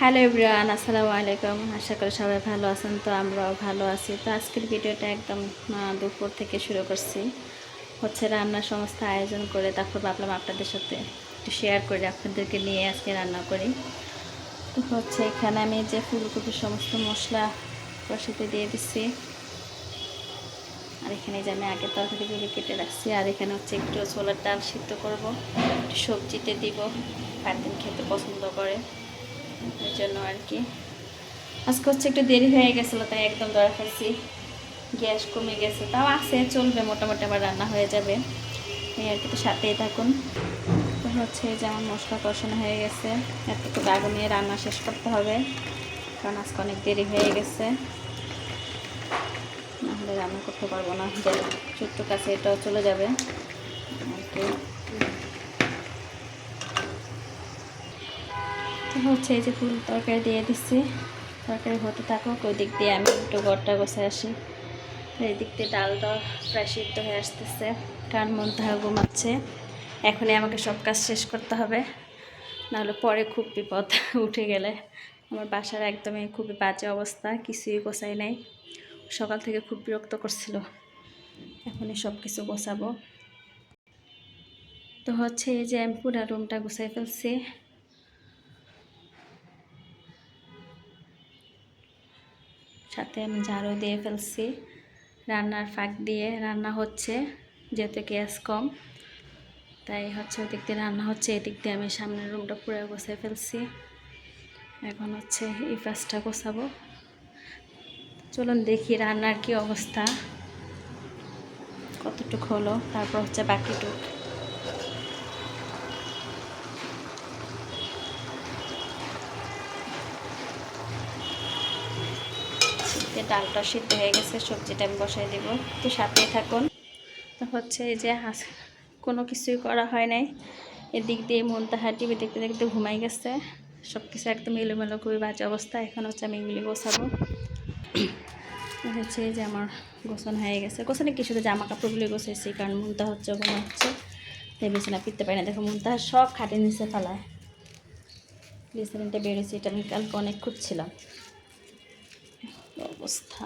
Hello everyone, আসসালামু আলাইকুম। আশা করি সবাই ভালো আছেন, তো আমরাও ভালো আছি। তো আজকের ভিডিওটা একদম দুপুর থেকে শুরু করছি। হচ্ছে রান্নার সমস্ত আয়োজন করে তারপর ভাবলাম আপনাদের সাথে একটু শেয়ার করি, আপনাদেরকে নিয়ে আজকে রান্না করি। তো হচ্ছে এখানে আমি যে ফুলকপির সমস্ত মশলা কষাতে দিয়ে দিচ্ছি। আর এখানে যে আমি আগে তরকারিগুলি কেটে রাখছি, আর এখানে হচ্ছে একটু ছোলার ডাল সিদ্ধ করব, একটু সবজিতে দিব ফারদিন খেতে পছন্দ করে। ওই জন্য আর কি। আজকে হচ্ছে একটু দেরি হয়ে গেছিল, তাই একদম ধরা ফেলছি গ্যাস কমে গেছে, তাও আছে, চলবে, মোটামুটি আবার রান্না হয়ে যাবে। এই আর কি, তো সাথেই থাকুন। তো হচ্ছে এই যে আমার মশলা কষানো হয়ে গেছে। এতটুকু আগুন নিয়ে রান্না শেষ করতে হবে, কারণ আজকে অনেক দেরি হয়ে গেছে। নাহলে রান্না করতে পারব না। ছোট্ট কাছে এটাও চলে যাবে। আর কি। হচ্ছে এই যে ফুল তরকারি দিয়ে দিচ্ছি তরকারি হতে থাকুক ওই দিক দিয়ে আমি একটু গড়টা বসে আসি। এই দিক দিয়ে ডাল ডালটা প্রায় সিদ্ধ হয়ে আসতেছে। কারণ মন তাহা ঘুমাচ্ছে। এখনই আমাকে সব কাজ শেষ করতে হবে। নাহলে পরে খুব বিপদ উঠে গেলে। আমার বাসার একদমই খুবই বাজে অবস্থা, কিছুই গোছাই নাই। সকাল থেকে খুব বিরক্ত করছিল। এখনই সব কিছু গোছাবো। তো হচ্ছে এই যে আমি পুরো রুমটা গুছাই ফেলছি। সাথে আমি ঝাড়ু দিয়ে ফেলছি। রান্নার ফাঁক দিয়ে রান্না হচ্ছে, যেহেতু গ্যাস কম। তাই হচ্ছে ওদিক দিয়ে রান্না হচ্ছে, এদিক দিয়ে আমি সামনের রুমটা পুরো গোছাই ফেলছি। এখন হচ্ছে এই পাশটা গোছাবো। চলুন দেখি রান্নার কি অবস্থা। কতটুক হলো, তারপর হচ্ছে বাকিটুক। যে ডালটা সিদ্ধ হয়ে গেছে, সবজিটা আমি বসাই দেবো। তো সাথেই থাকুন। তো হচ্ছে এই যে হাস কোনো কিছুই করা হয় নাই। এদিক দিয়ে মনতাহা টিভি দেখতে দেখতে ঘুমাই গেছে। সব কিছু একদম এলোমেলো, খুবই বাজে অবস্থা। এখন হচ্ছে আমি এগুলি গোছাবো। হচ্ছে যে আমার গোছান হয়ে গেছে। গোছানে কি শুধু জামা কাপড়গুলি গোছাইছি, কারণ মুনতা হচ্ছে ঘুমা হচ্ছে। তাই বিছানা ফিরতে পারি না। দেখো মুনতা সব খাটে নিচে ফেলায়। বিছানাটা বেরোছি এটা আমি কালকে অনেক খুঁজছিলাম। অবস্থা।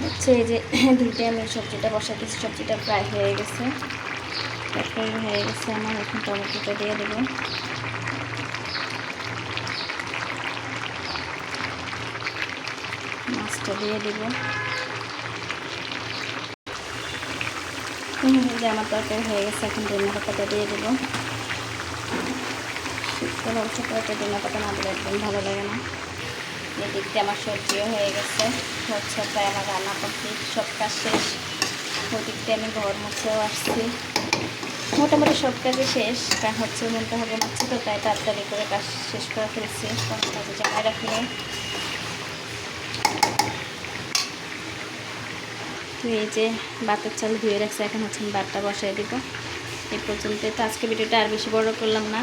হচ্ছে এই যে দুইটা আমি সবজিটা বসা দিচ্ছি সবজিটা প্রায় হয়ে গেছে। তরকারি হয়ে গেছে আমার এখন টমেটোটা দিয়ে দেবো। মাছটা দিয়ে দেবো। যে আমার তরকারি হয়ে গেছে, এখন ধনিয়া পাতাটা দিয়ে দেবো। শীতকাল অবশ্য কয়েকটা ধনিয়া পাতা না একদম ভালো লাগে না। এদিক দিয়ে আমার সবজিও হয়ে গেছে। হচ্ছে প্রায় আমার রান্না কমপ্লিট সব কাজ শেষ। ওদিক দিয়ে আমি ঘর মুছেও আসছি। মোটামুটি সব কাজই শেষ। কারণ হচ্ছে মনটা হবে মারছে তো, তাই তাড়াতাড়ি করে কাজ শেষ করে ফেলছি। কাজে জমায় রাখিনি তো এই যে বাতের চাল ধুয়ে রাখছে, এখন হচ্ছে বাতটা বসাই দিব। এই পর্যন্ত তো আজকে ভিডিওটা আর বেশি বড় করলাম না।